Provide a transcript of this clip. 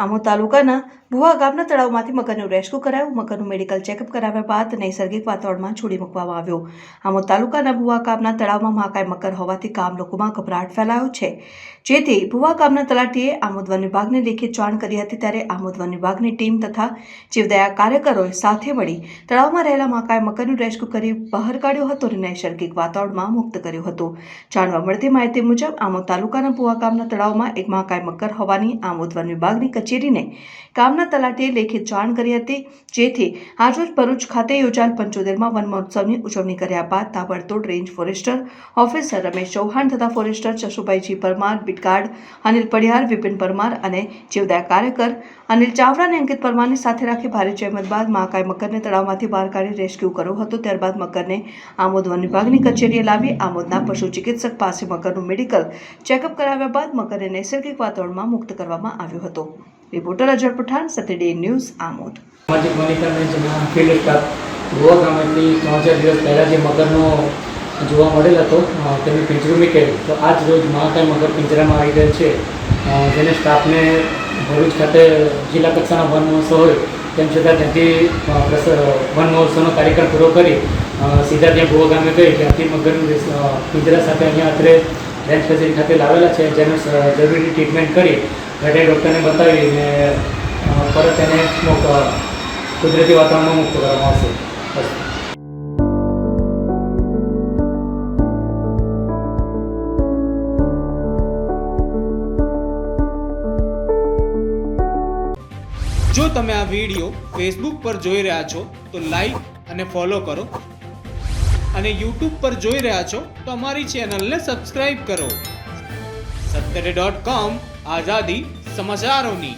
આમોદ તાલુકાના ભુવા ગામના તળાવમાંથી મગરનું રેસ્ક્યુ કરાયું. મગરનું મેડિકલ ચેકઅપ કરાવ્યા બાદ નૈસર્ગિક વાતાવરણમાં છોડી મૂકવામાં આવ્યો. આમોદ તાલુકાના ભુવા ગામના તળાવમાં મહાકાય મકર હોવાથી ગામ લોકોમાં ગભરાટ ફેલાયો છે. જેથી ભુવા ગામના તલાટીએ આમોદ વન વિભાગને લેખિત જાણ કરી હતી ત્યારે આમોદ વન વિભાગની ટીમ તથા જીવદયા કાર્યકરોએ સાથે મળી તળાવમાં રહેલા મહાકાય મકરનું રેસ્ક્યુ કરી બહાર કાઢ્યો હતો અને નૈસર્ગિક વાતાવરણમાં મુક્ત કર્યો હતો. જાણવા મળતી માહિતી મુજબ આમોદ તાલુકાના ભુવા ગામના તળાવમાં એક મહાકાય મકર હોવાની આમોદ વિભાગની કચેરીને ગામના તલાટીએ લેખિત જાણ કરી હતી, જેથી આજરોજ ભરૂચ ખાતે યોજાયેલ પંચોતેરમાં વન મહોત્સવની ઉજવણી કર્યા બાદ તાબડતોડ range forester officer Ramesh Chauhan તથા forester Jashubhaiji Parmar beat guard Anil Padiyar, Vipin Parmar અને જીવદયા કાર્યકર અનિલ ચાવડા અને અંકિત પરમારની સાથે રાખી ભારે જહેમત બાદ મહાકાય મકરને તળાવમાંથી બહાર કાઢી રેસ્ક્યુ કર્યો હતો. ત્યારબાદ મકરને આમોદ વન વિભાગની કચેરીએ લાવી આમોદના પશુ ચિકિત્સક પાસે મકરનું મેડિકલ ચેકઅપ કરાવ્યા બાદ મકરને નૈસર્ગિક વાતાવરણમાં મુક્ત કરવામાં આવ્યો હતો. રિપોર્ટર અજર પઠાણ સતડે ન્યૂઝ આમોદ. સામાજિક વનીકરણ ફિલ્ડ સ્ટાફ ગોવા ગામેથી ત્રણ ચાર દિવસ પહેલાં જે મગરનો જોવા મળેલ હતો તેનું પિંજરું મૂકેલું તો આજ રોજ મહાકાય મગર પિંજરામાં આવી ગયેલ છે. જેને સ્ટાફને ભરૂચ ખાતે જિલ્લા કક્ષાના વન મહોત્સવ હોય, તેમ છતાં ત્યાંથી વન મહોત્સવનો કાર્યક્રમ પૂરો કરી સીધા ત્યાં ગોવા ગામે ગઈ, ત્યાંથી મગરનું રિસ- પિંજરા સાથે અહીંયા અત્રે રેન્જ કચેરી ખાતે લાવેલા છે, જેનું જરૂરી ટ્રીટમેન્ટ કરી વેટરી ડૉક્ટરને બતાવીને અ, પરત એને મોક કુદરતી વાતાવરણમાં મુક્ત કરવામાં આવશે. જો તમે આ વીડિયો ફેસબુક પર જોઈ રહ્યા છો તો લાઈક અને ફોલો કરો. અને યુટ્યુબ પર જોઈ રહ્યા છો તો અમારી ચેનલને સબસ્ક્રાઈબ કરો. સત્તરે ડોટ કોમ આઝાદી સમાચારોની.